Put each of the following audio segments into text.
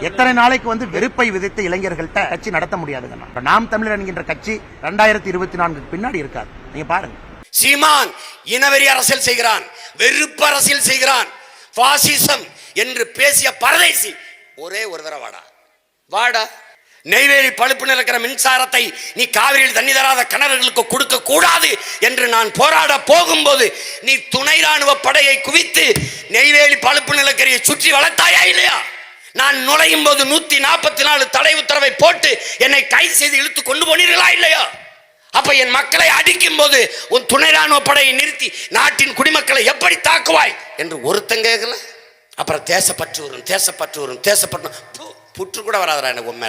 எத்தனை நாளைக்கு வந்து வெறுப்பை விதைத்த இளைஞர்கள்ட்ட கட்சி நடத்த முடியாதுங்க. நாம் தமிழர் என்கின்ற கட்சி ரெண்டாயிரத்தி இருபத்தி நான்குக்கு பின்னாடி இருக்காது. நீங்க பாருங்க. சீமான் இனவெறி அரசியல் செய்கிறான். வெறுப்பு அரசியல் செய்கிறான். பாசிசம் என்று பேசிய பரதேசி ஒரே ஒரு தடவை வாடா. வாடா. நெய்வேலி பழுப்பு நிலக்கிற மின்சாரத்தை நீ காவிரியில் தண்ணி தராத கணவர்களுக்கு கொடுக்க கூடாது என்று நான் போராட போகும்போது நீ துணை ராணுவ படையை குவித்து நெய்வேலி பழுப்பு நிலக்கரியை சுற்றி வளர்த்தாயா இல்லையா? நான் நுழையும் போது நூத்தி நாற்பத்தி நாலு தடை உத்தரவை போட்டு என்னை கைது செய்து இழுத்து கொண்டு போனீர்களா இல்லையா? அப்ப என் மக்களை அடிக்கும் போது உன் துணை ராணுவ படையை நிறுத்தி நாட்டின் குடிமக்களை எப்படி தாக்குவாய்? என்று ஒருத்தன் கேட்கல. அப்புறம் தேசப்பற்று வரும் தேசப்பற்று வரும் தேசப்பற்று பு, புற்று கூட வராதரா எனக்கு உன்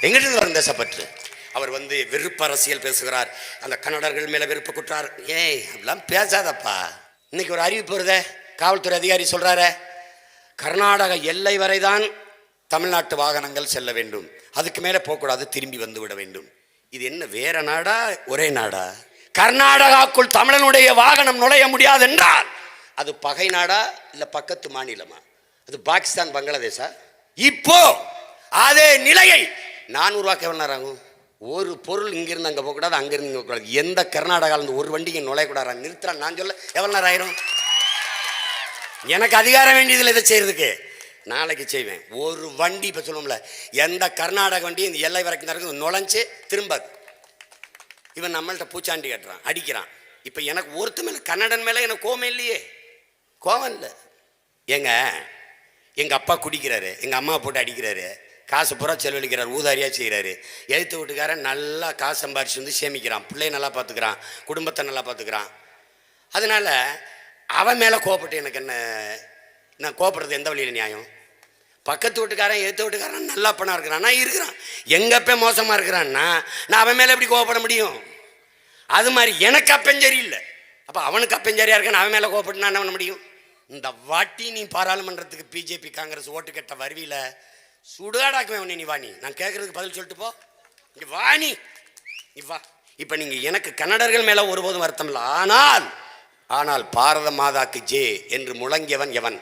எங்கிட்ட வரும் தேசப்பற்று? அவர் வந்து வெறுப்பு அரசியல் பேசுகிறார். அந்த கன்னடர்கள் மேல வெறுப்பு குற்றார் ஏய் அப்படிலாம் பேசாதப்பா. இன்னைக்கு ஒரு அறிவிப்பு வருதே. காவல்துறை அதிகாரி சொல்கிறாரே கர்நாடக எல்லை வரைதான் தமிழ்நாட்டு வாகனங்கள் செல்ல வேண்டும். அதுக்கு மேலே போகக்கூடாது திரும்பி வந்து விட வேண்டும். இது என்ன வேற நாடா ஒரே நாடா? கர்நாடகாக்குள் தமிழனுடைய வாகனம் நுழைய முடியாது என்றால் அது பகை நாடா இல்லை பக்கத்து மாநிலமா? அது பாகிஸ்தான் பங்களாதேஷா? இப்போ அதே நிலையை நான் உருவாக்க வேணாராகும் நேரம் ஆகும் ஒரு பொருள் இங்கிருந்து அங்கே போகக்கூடாது அங்கிருந்து இங்கே போகக்கூடாது. எந்த கர்நாடகாவிலிருந்து ஒரு வண்டி இங்கே நுழையக்கூடாது நிறுத்துறான் நான் சொல்ல எவ்வளோ நேரம் ஆயிரும்? எனக்கு அதிகாரம் வேண்டியதில்லை இதை செய்யறதுக்கு? நாளைக்கு செய்வேன். ஒரு வண்டி இப்போ சொல்லுவோம்ல எந்த கர்நாடக வண்டி இந்த எல்லை வரைக்கும் தான் நுழைஞ்சு திரும்பாது இவன் நம்மள்கிட்ட பூச்சாண்டி கட்டுறான் அடிக்கிறான். இப்போ எனக்கு ஒருத்த மேலே கன்னடன் மேலே எனக்கு கோவம் இல்லையே. கோவம் இல்லை. ஏங்க எங்கள் அப்பா குடிக்கிறாரு எங்கள் அம்மா போட்டு அடிக்கிறாரு காசு பூரா செலவழிக்கிறார் ஊதாரியாக செய்கிறாரு எழுத்து வீட்டுக்காரன் நல்லா காசு சம்பாரிச்சு வந்து சேமிக்கிறான். பிள்ளைய நல்லா பார்த்துக்கிறான் குடும்பத்தை நல்லா பார்த்துக்கிறான் அதனால அவன் மேலே கோபப்பட்டு எனக்கு என்ன நான் கோபப்படுறது எந்த வழியில் நியாயம்? பக்கத்து வீட்டுக்காரன் எடுத்த வீட்டுக்காரன் நல்லா பணம் இருக்கிறான். நான் இருக்கிறான். எங்க மோசமாக இருக்கிறான்னா நான் அவன் மேலே எப்படி கோவப்பட முடியும்? அது மாதிரி எனக்கு அப்பன் சரியில்லை அப்போ அவனுக்கு அப்பன் சரியா இருக்கான்னு அவன் மேலே கோவப்பட்டு நான் என்ன பண்ண முடியும்? இந்த வாட்டி நீ பாராளுமன்றத்துக்கு பிஜேபி காங்கிரஸ் ஓட்டு கட்ட வருவியில் சுடுகாடாக்குவேன் உன்னை. நீ வாணி நான் கேட்கறதுக்கு பதில் சொல்லிட்டு போ. இங்க வா நீ. வா. இப்போ நீங்கள் எனக்கு கன்னடர்கள் மேலே ஒருபோதும் வருத்தம் இல்லை ஆனால் ஆனால் பாரத மாதாக்கு ஜே என்று முழங்கியவன் எவன்?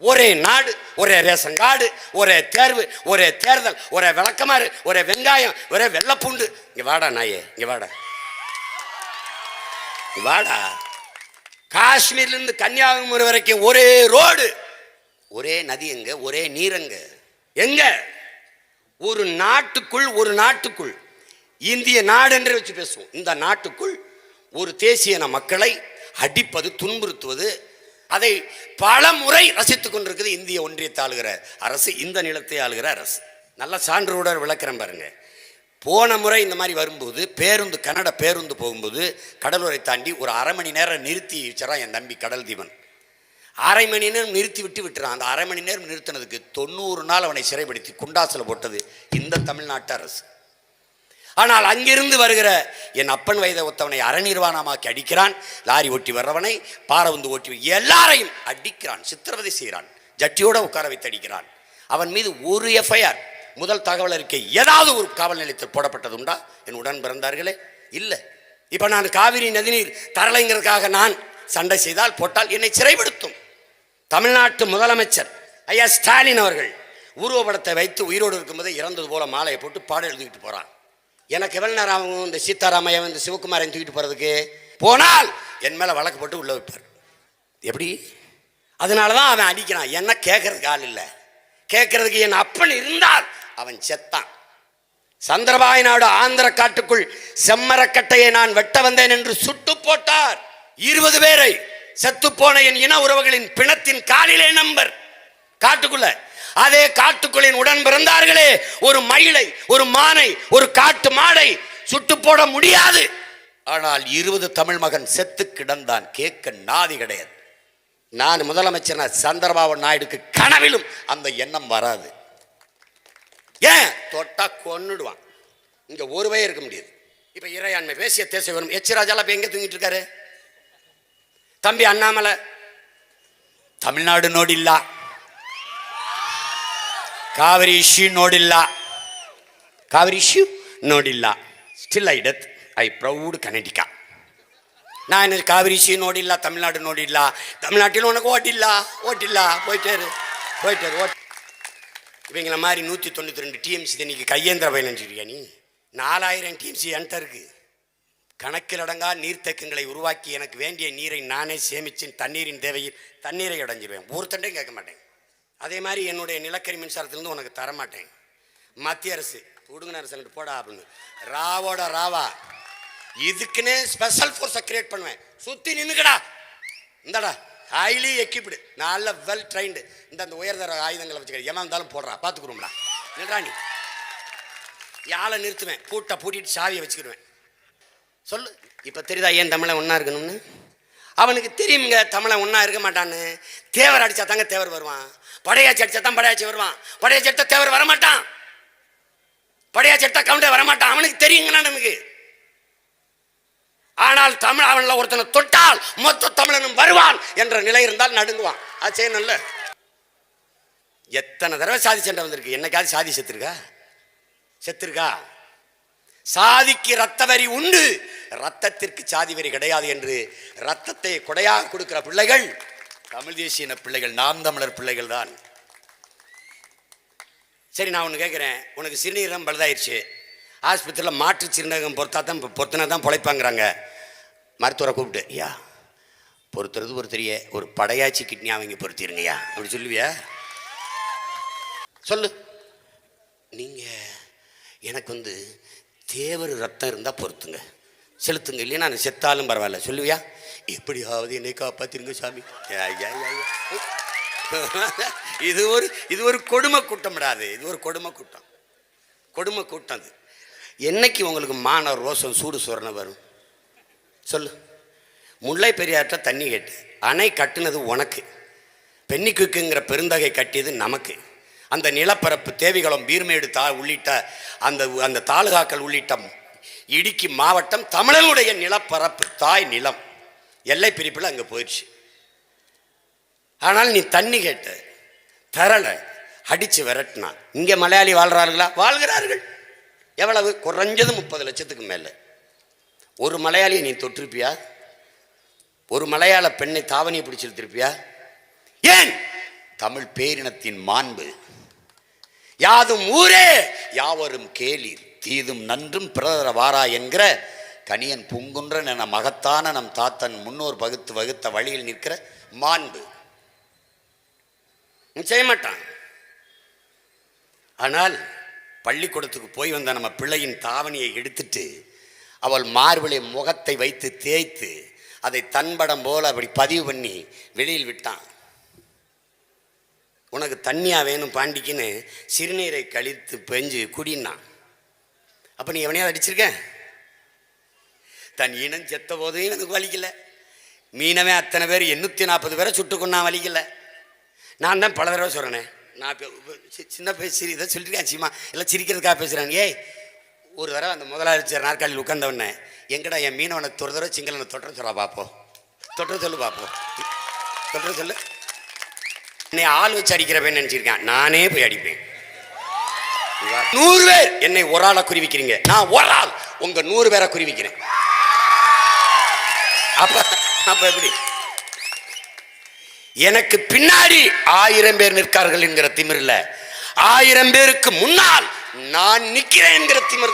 ஒரே நாடு ஒரே ரேஷன் கார்டு ஒரே தேர்வு ஒரே தேர்தல் ஒரே விளக்கமாறு ஒரே வெங்காயம் ஒரே வெள்ளப்பூண்டு. இங்கே வாடா நாயே இங்கே வாடா. வாடா. காஷ்மீர்லேருந்து கன்னியாகுமரி வரைக்கும் ஒரே ரோடு. ஒரே நதி எங்க? ஒரே நீரங்க எங்க? ஒரு நாட்டுக்குள் ஒரு நாட்டுக்குள். இந்திய நாடு என்று வச்சு பேசுவோம். இந்த நாட்டுக்குள் ஒரு தேசியன மக்களை அடிப்பது துன்புறுத்துவது அதை பல முறை ரசித்து கொண்டிருக்குது இந்திய ஒன்றியத்தை ஆளுகிற அரசு இந்த நிலத்தை ஆளுகிற அரசு. நல்ல சான்றோட விளக்கிறேன் பாருங்க. போன முறை இந்த மாதிரி வரும்போது பேருந்து கன்னட பேருந்து போகும்போது கடலூரை தாண்டி ஒரு அரை மணி நேரம் நிறுத்தி வச்சான் என் தம்பி கடல் தீவன் அரை மணி நேரம் நிறுத்தி விட்டு விட்டுறான். அந்த அரை மணி நேரம் நிறுத்தினதுக்கு தொண்ணூறு நாள் அவனை சிறைப்படுத்தி குண்டாசில் போட்டது இந்த தமிழ்நாட்டு அரசு. ஆனால் அங்கிருந்து வருகிற என் அப்பன் வயதை ஒத்தவனை அறநிர்வாணமாக்கி அடிக்கிறான் லாரி ஓட்டி வர்றவனை பாரவுந்து ஓட்டி எல்லாரையும் அடிக்கிறான் சித்திரவதை செய்கிறான் ஜட்டியோட உட்கார வைத்து அடிக்கிறான். அவன் மீது ஒரு எஃப்ஐஆர் முதல் தகவல் அறிக்கை ஏதாவது ஒரு காவல் நிலையத்தில் போடப்பட்டது உண்டா? என் உடன் பிறந்தார்களே இல்லை. இப்போ நான் காவிரி நதிநீர் தரலைங்கிறதுக்காக நான் சண்டை செய்தால் போட்டால் என்னை சிறைப்படுத்தும். தமிழ்நாட்டு முதலமைச்சர் ஐயா ஸ்டாலின் அவர்கள் உருவப்படத்தை வைத்து உயிரோடு இருக்கும்போது இறந்தது போல மாலையை போட்டு பாடம் எழுதிக்கிட்டு போகிறான் எனக்கு எவ்வளோ நேரம் ஆகும் இந்த சீதாராமையா இந்த சிவகுமாரையும் தூக்கிட்டு போகிறதுக்கு போனால் என் மேலே வழக்கு போட்டு உள்ளே வைப்பார். எப்படி? அதனால தான் அவன் அடிக்கிறான். என்ன கேட்கறதுக்கு ஆள் இல்லை. கேட்கறதுக்கு என் அப்பன் இருந்தால் அவன் செத்தான். சந்திரபாய் நாடு ஆந்திர காட்டுக்குள் செம்மரக்கட்டையை நான் வெட்ட வந்தேன் என்று சுட்டு போட்டார். இருபது பேரை செத்துப்போன என் இன உறவுகளின் பிணத்தின் காலிலே நம்பர். காட்டுக்குள்ள அதே காட்டுக்குள்ளின் உடன் பிறந்தார்களே ஒரு மயிலை ஒரு மானை ஒரு காட்டு மாடை சுட்டு போட முடியாது. ஆனால் இருபது தமிழ் மகன் செத்து கிடந்தான். கேட்க நாதி கிடையாது. நான் முதலமைச்சர் சந்திரபாபு நாயுடுக்கு கனவிலும் அந்த எண்ணம் வராது. ஏன்? தொட்டா கொன்னுடுவான். இங்க ஒருவே இருக்க முடியாது. இப்ப இறையாண்மை பேசிய தேச வரும் எச் ராஜாலாம் இப்போ எங்கே தூங்கிட்டு இருக்காரு? தம்பி அண்ணாமலை தமிழ்நாடு நோடில்லா. ಕಾವೇರಿ நோடில்லா. ನೋಡಿಲ್ಲ Kaveri நோடில்லா. Still I death I proud proud நான் எனக்கு ಕಾವೇರಿ ಇಶ್ಯೂ ನೋಡಿಲ್ಲ தமிழ்நாடு ನೋಡಿಲ್ಲ தமிழ்நாட்டில் உனக்கு ஓட்டில்ல ஓட்டில்ல. போயிட்டாரு போயிட்டாரு ஓட். இவங்கள மாதிரி நூற்றி தொண்ணூற்றி ரெண்டு டிஎம்சி இன்னைக்கு கையேந்திர பயணிச்சிருக்கியா நீ? நாலாயிரம் டிஎம்சி என்கிட்ட இருக்குது கணக்கில் அடங்கா நீர்த்தக்கங்களை உருவாக்கி எனக்கு வேண்டிய நீரை நானே சேமித்து தண்ணீரின் தேவையில் தண்ணீரை அடைஞ்சிருவேன். ஒருத்தண்டையும் கேட்க மாட்டேன். அதே மாதிரி என்னுடைய நிலக்கரி மின்சாரத்திலிருந்து உனக்கு தர மாட்டேன் மத்திய அரசு உடுங்கன அரசு போடா அப்படின்னு. ராவோட ராவா. இதுக்குன்னே ஸ்பெஷல் ஃபோர்ஸை கிரியேட் பண்ணுவேன். சுற்றி நின்றுக்கடா இந்தடா ஹைலி எக்யூப்டு நல்ல வெல் ட்ரைன்டு இந்த அந்த உயர்தர ஆயுதங்களை வச்சுக்க எவன் இருந்தாலும் போடுறா. பார்த்துக்குறோம்டா நின்றா நீ. யாழை நிறுத்துவேன். பூட்டை பூட்டிட்டு சாவியை வச்சுக்கிடுவேன் சொல்லு. இப்போ தெரியுதா ஏன் தமிழை ஒன்றா இருக்கணும்னு? அவனுக்கு தெரியுங்க தமிழை ஒன்றா இருக்க மாட்டான்னு. தேவர் அடித்தா தாங்க தேவர் வருவான். படையாச்சி அடிச்சா தான் படையாச்சி வருவான். படையாச்சி எடுத்த தேவர் வரமாட்டான். படையாச்சி எடுத்தா கவுண்டர் வரமாட்டான். அவனுக்கு தெரியுங்கண்ணா நமக்கு. ஆனால் தமிழ் அவனில் ஒருத்தனை தொட்டால் மொத்த தமிழனும் வருவான் என்ற நிலை இருந்தால் நடுங்குவான். அது நல்ல எத்தனை தடவை சாதி சண்டை வந்திருக்கு? என்னைக்காவது சாதி செத்துருக்கா? செத்துருக்கா? சாதிக்கு ரத்த வரி உண்டு. ரத்தத்திற்கு சாதி வரி கிடையாது என்று ரத்தத்தை கொடையாக கொடுக்கிற பிள்ளைகள் தமிழ் தேசிய இன பிள்ளைகள் நாம் தமிழர் பிள்ளைகள் தான். சரி நான் ஒன்று கேட்குறேன் உனக்கு சிறுநீரகம் பழுதாயிருச்சு. ஆஸ்பத்திரியில் மாற்று சிறுநீரகம் பொறுத்தா தான் பொறுத்தினா தான் பொழைப்பாங்கிறாங்க. மருத்துவரை கூப்பிட்டு ஐயா பொறுத்துறது பொறுத்தறிய ஒரு படையாச்சி கிட்னி அவங்க பொறுத்திருங்கய்யா? அப்படி சொல்லுவியா? சொல்லு. நீங்கள் எனக்கு வந்து தேவர் ரத்தம் இருந்தால் பொறுத்துங்க. செலுத்துங்க. இல்லையா நான் செத்தாலும் பரவாயில்ல. சொல்லுவியா? எப்படியாவது என்னை காப்பாத்திருங்க சாமி. ஐயா, ஐயா, இது ஒரு இது ஒரு கொடுமை கூட்டம் விடாது இது ஒரு கொடுமை கூட்டம். கொடுமை கூட்டம் அது. என்னைக்கு உங்களுக்கு மான ரோசம் சூடு சொரணை வரும்? சொல்லு. முல்லை பெரியார்கிட்ட தண்ணி கேட்டு அணை கட்டுனது உனக்கு. பெண்ணிக்குங்கிற பெருந்தகை கட்டியது நமக்கு. அந்த நிலப்பரப்பு தேவிகுளம் பீர்மேடு தா உள்ளிட்ட அந்த அந்த தாலுகாக்கள் உள்ளிட்ட இடுக்கி மாவட்டம் தமிழனுடைய நிலப்பரப்பு தாய் நிலம். எல்லை பிரிப்பில் அங்கே போயிடுச்சு. ஆனால் நீ தண்ணி கேட்ட தரல அடிச்சு விரட்டினா இங்கே மலையாளி வாழ்கிறார்களா வாழ்கிறார்கள். எவ்வளவு? குறைஞ்சது முப்பது லட்சத்துக்கு மேலே. ஒரு மலையாளியை நீ தொட்டிருப்பியா ஒரு மலையாள பெண்ணை தாவணியை பிடிச்சிருத்திருப்பியா? ஏன்? தமிழ் பேரினத்தின் மாண்பு. யாதும் ஊரே யாவரும் கேளீர். தீதும் நன்றும் பிறதர வாரா என்கிற கனியன் பூங்குன்றன் என மகத்தான நம் தாத்தன் முன்னோர் பகுத்து வகுத்த வழியில் நிற்கிற மாண்பு. நீ செய்ய மாட்டான். ஆனால் பள்ளிக்கூடத்துக்கு போய் வந்த நம்ம பிள்ளையின் தாவணியை எடுத்துட்டு அவள் மார்பிளை முகத்தை வைத்து தேய்த்து அதை தன்படம் போல அப்படி பதிவு பண்ணி வெளியில் விட்டான். உனக்கு தண்ணியா வேணும் பாண்டிக்குன்னு சிறுநீரை கழித்து பெஞ்சு குடினான். அப்போ நீ எவனையாவது அடிச்சிருக்க? தன் இனம் செத்த போதும் எனக்கு வலிக்கல. மீனவே அத்தனை பேர் எண்ணூற்றி நாற்பது பேரை சுட்டு வலிக்கல. நான் தான் பல தடவை சொல்கிறேனே நான் சி- சின்ன பேர் சிரி இதை சொல்லியிருக்கேன் சீமா. எல்லாம் சிரிக்கிறதுக்காக பேசுகிறாங்க ஏய் ஒரு தடவை அந்த முதலாளி நாற்காலியில் உட்காந்தவொடனே எங்கடா என் மீனவனை ஒரு தடவை சிங்களனை தொட்டுற சொல்ல பார்ப்போம் தொட்டுற சொல்லு பார்ப்போம் தொட்டுற சொல்லு. என்னை ஆள் வச்சு அடிக்கிறவன் நினச்சிருக்கேன். நானே போய் அடிப்பேன். நூறு பேர் என்னை ஒரு ஆளை குறிவிக்கிறீங்க. நான் ஒரு ஆள். உங்க நூறு பேரை குறிவிக்கிறேன். அப்ப அப்ப எப்படி? எனக்கு பின்னாடி ஆயிரம் பேர் நிற்கார்கள் என்கிற திமிரில். ஆயிரம் பேருக்கு முன்னால் நான் நிற்கிறேன் என்கிற திமிர்